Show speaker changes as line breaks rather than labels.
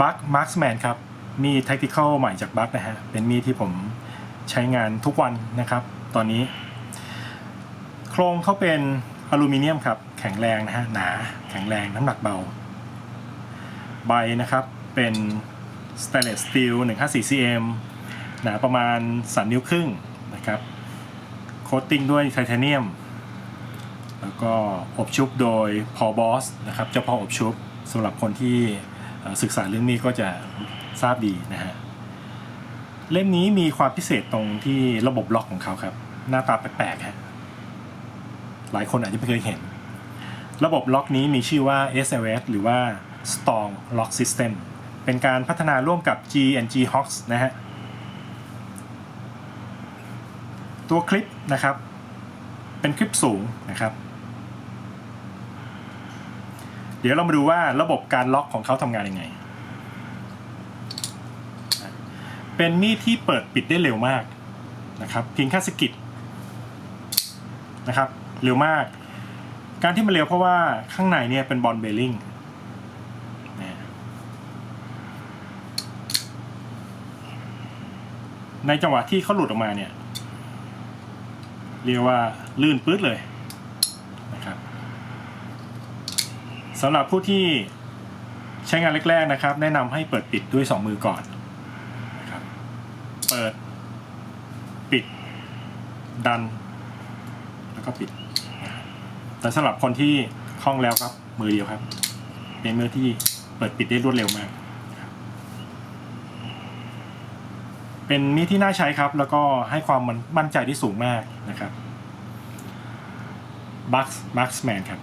บัคมาร์คแมนครับ มีแท็กติคอลใหม่จากบัคนะฮะ เป็นมีดที่ผมใช้งานทุกวันนะครับ ตอนนี้ โครงเขาเป็นอลูมิเนียมครับ แข็งแรงนะฮะ หนา แข็งแรงน้ำหนักเบา ใบนะครับ เป็นสเตนเลสสตีล154 cm หนาประมาณ3นิ้วครึ่งนะครับ โคตติ้งด้วยไทเทเนียม แล้วก็อบชุบโดยพอบอสนะครับ เจ้าพ่ออบชุบสำหรับคนที่ ศึกษาเรื่องนี้ก็จะทราบดีนะฮะเล่มนี้มีความพิเศษตรงที่ระบบล็อกของเขาครับ หน้าตาแปลกๆฮะหลายคนอาจจะไม่เคยเห็น ระบบล็อกนี้มีชื่อว่า SLS หรือว่า Strong Lock System เป็นการพัฒนาร่วมกับ G&G Hawks นะฮะตัวคลิปนะครับ เป็นคลิปสูงนะครับ เดี๋ยวเรามาดูว่าระบบการล็อกของเขาทำงานยังไง เป็นมีดที่เปิดปิดได้เร็วมากนะครับเพียงแค่สกิดนะครับเร็วมาก การที่มันเร็วเพราะว่าข้างในเนี่ยเป็นบอลเบลลิงในจังหวะที่เขาหลุดออกมาเนี่ย เรียกว่าลื่นปื๊ดเลยนะครับ สำหรับผู้ที่ใช้งานแรกๆนะครับ แนะนำให้เปิดปิดด้วย 2 มือก่อนนะครับเปิดปิดดัน แล้วก็ปิด แต่สำหรับคนที่คล่องแล้วครับ มือเดียวครับ เป็นมือที่เปิดปิดได้รวดเร็วมาก เป็นมีดที่น่าใช้ครับ แล้วก็ให้ความมั่นใจที่สูงมากนะครับบัคบัคแมนครับ